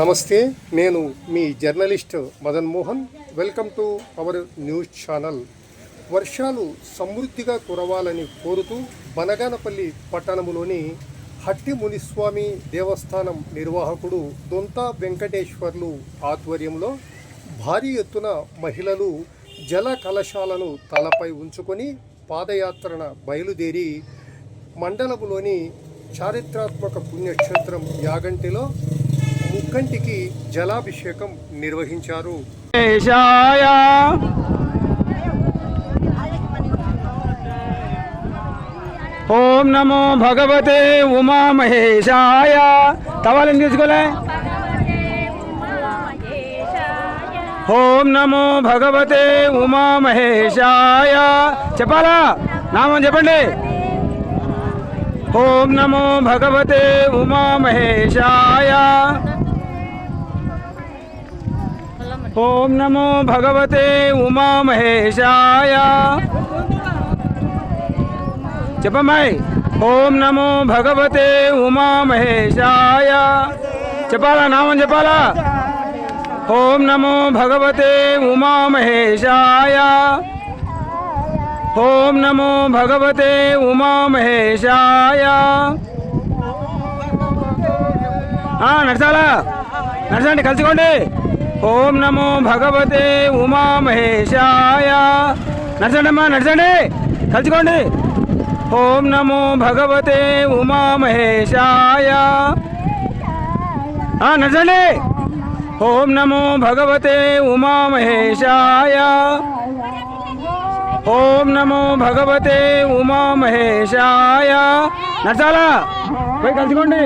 నమస్తే నేను మీ journalist Madan Mohan. Welcome to our news channel. వర్షాలు సమృద్ధిగా కురవాలని కోరుతూ బనగానపల్లి పట్టణంలోని హట్టి మునిస్వామి దేవస్థానం నిర్వాహకుడు దొంతా వెంకటేశ్వర్లు ఆధ్వర్యంలో భారీ ఎత్తున మహిళలు జల కలశాలను తలపై ఉంచుకొని పాదయాత్రన బయలుదేరి మండలంలోని చారిత్రాత్మక పుణ్యక్షేత్రం యాగంటిలో ముక్కంటికి జలాభిషేకం నిర్వహించారు. ఓం నమో భగవతే ఉమా మహేశాయ తవాలని తీసుకోలే. ఓం నమో భగవతే ఉమా మహేశాయ చెప్పాలా? నామం చెప్పండి. ఓం నమో భగవతే ఉమా మహేశాయ ఓం నమో భగవతే ఉమామహేశాయ. చెప్పమ్మాయి ఓం నమో భగవతే ఉమా మహేశాయ చెప్పాలా? నామం చెప్పాలా? ఓం నమో భగవతే ఉమా మహేశాయ ఓం నమో భగవతే ఉమామహేశాయ. నడచాలా? నడచండి కలుసుకోండి. ఓం నమో భగవతే ఉమా మహేశాయ నడచండి. అమ్మా నడచండి కలుసుకోండి ఓం నమో భగవతే ఉమా మహేశాయ నడచండి. ఓం నమో భగవతే ఉమా మహేశాయ ఓం నమో భగవతే ఉమా మహేశాయ నడచాలా? పోయి కలుసుకోండి